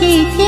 一天。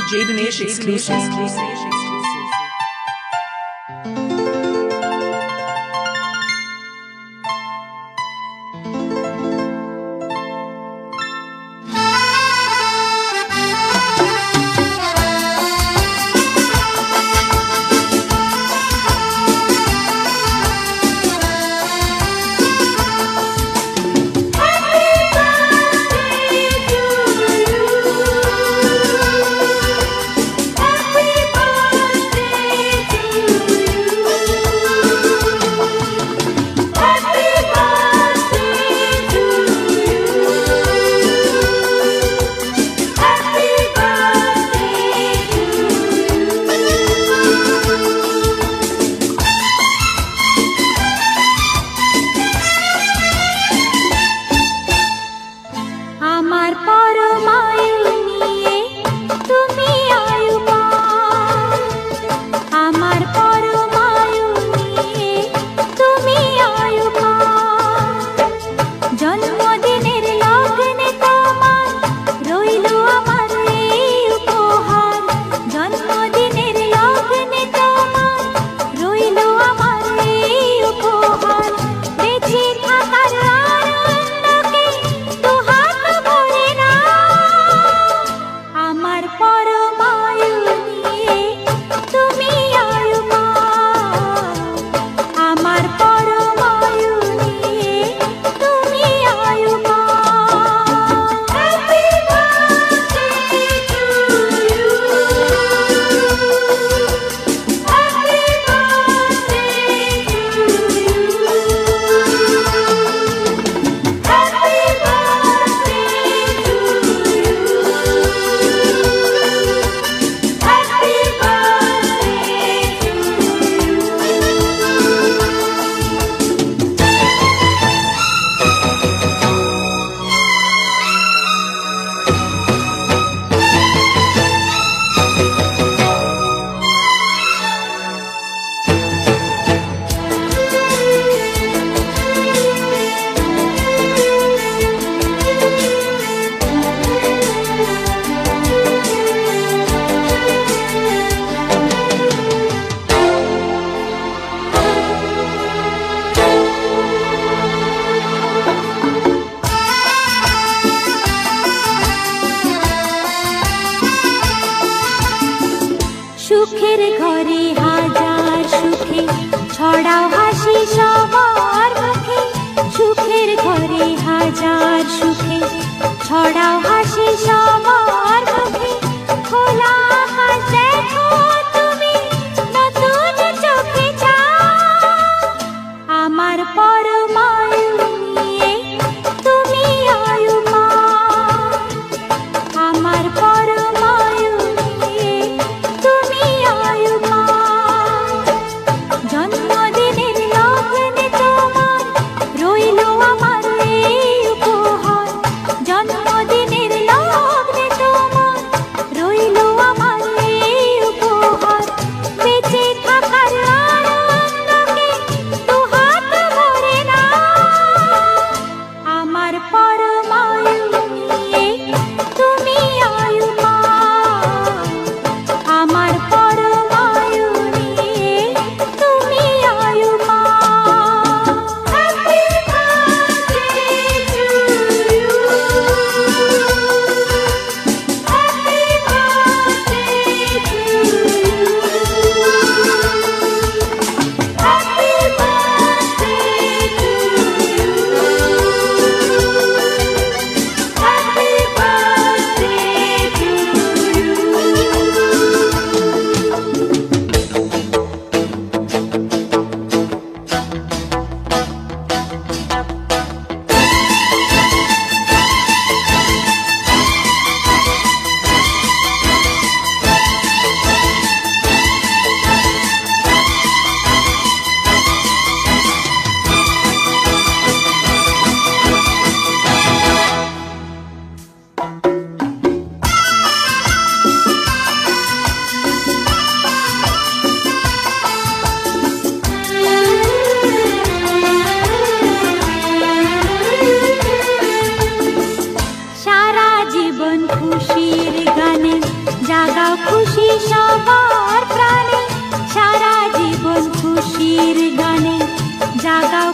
DJ Dinesh exclusive.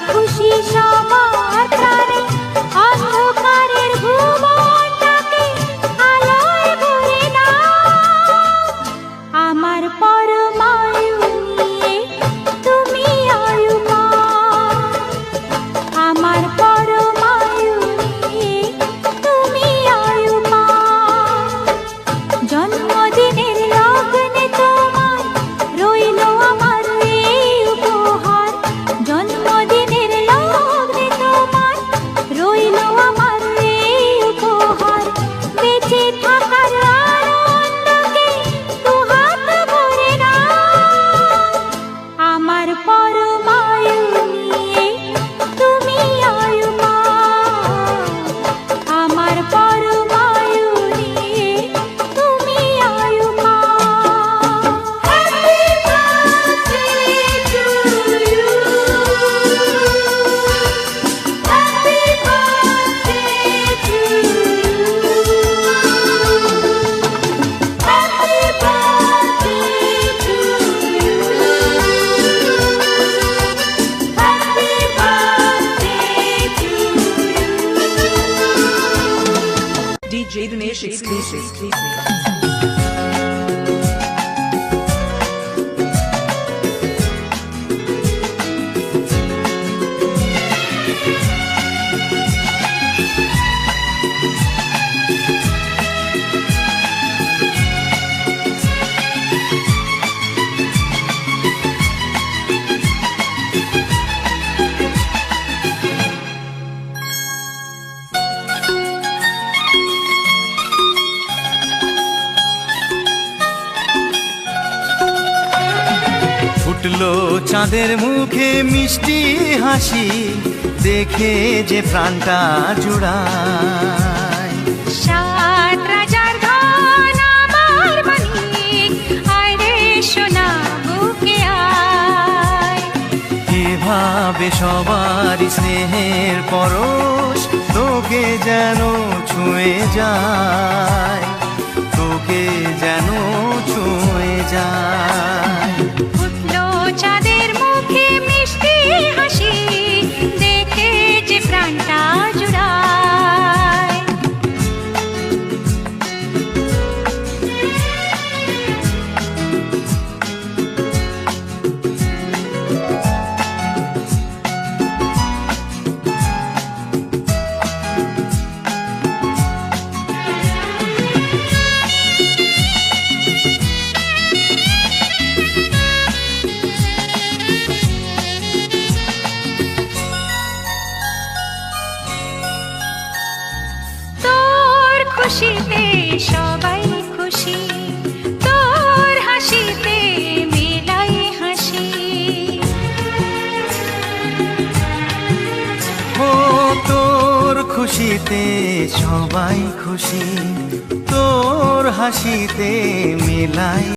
খুশি সবার Shade Nation exclusive. exclusive. চাঁদের মুখে মিষ্টি হাসি দেখে যে প্রাণটা জুড়ায়। সাত রাজার ধন আমার মানিক আয় সোনা বুকে আয়। এভাবে সবার স্নেহের পরশ তোকে যেন ছুঁয়ে যায় তোকে যেন ছুঁয়ে যায়। যে খুশিতে সবাই খুশি তোর হাসিতে মেলাই